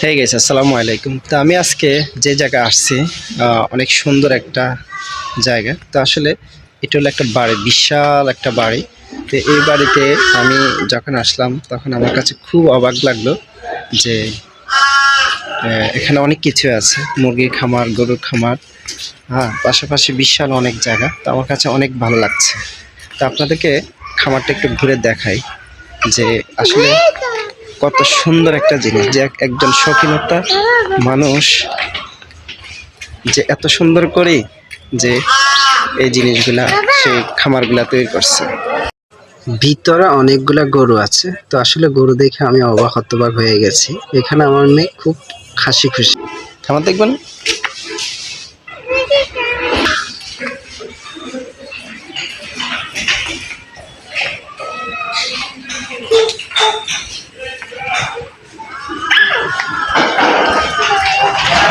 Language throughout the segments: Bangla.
হয়ে গেছে আসসালামু আলাইকুম তো আমি আজকে যে জায়গায় আসছি অনেক সুন্দর একটা জায়গা। তো আসলে এটা হলো একটা বাড়ি, বিশাল একটা বাড়ি। তো এই বাড়িতে আমি যখন আসলাম, তখন আমার কাছে খুব অবাক লাগল যে এখানে অনেক কিছু আছে। মুরগির খামার, গরুর খামার হ্যাঁ পাশাপাশি বিশাল অনেক জায়গা। তো আমার কাছে অনেক ভালো লাগছে। তো আপনাদেরকে খামারটা একটু ঘুরে দেখাই যে আসলে কত সুন্দর একটা জিনিস যে একজন শৌখিনতা মানুষ যে এত সুন্দর করে যে এই জিনিসগুলা সে খামারগুলা তৈরি করছে। ভিতরে অনেকগুলা গরু আছে তো আসলে গরু দেখে আমি অবাক হতবাক হয়ে গেছি। এখানে আমার মেয়ে খুব হাসি খুশি। খামার দেখবেন।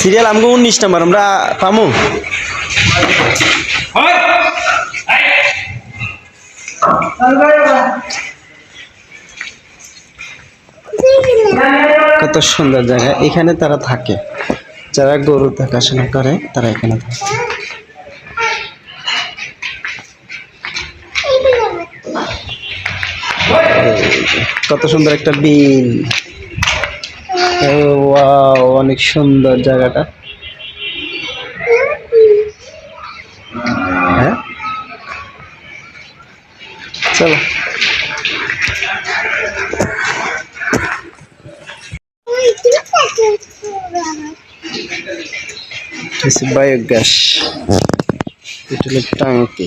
সিরিয়াল আমগো উনিশ নাম্বার, আমরা পামু। কত সুন্দর জায়গা। এখানে তারা থাকে। যারা গরু দেখাশোনা করে, তারা এখানে থাকে এই যে, কত সুন্দর একটা বিল। ওয়াও অনেক সুন্দর জায়গাটা। হ্যাঁ? চলো। বায়োগ্যাস এটা হলো টাঙ্কি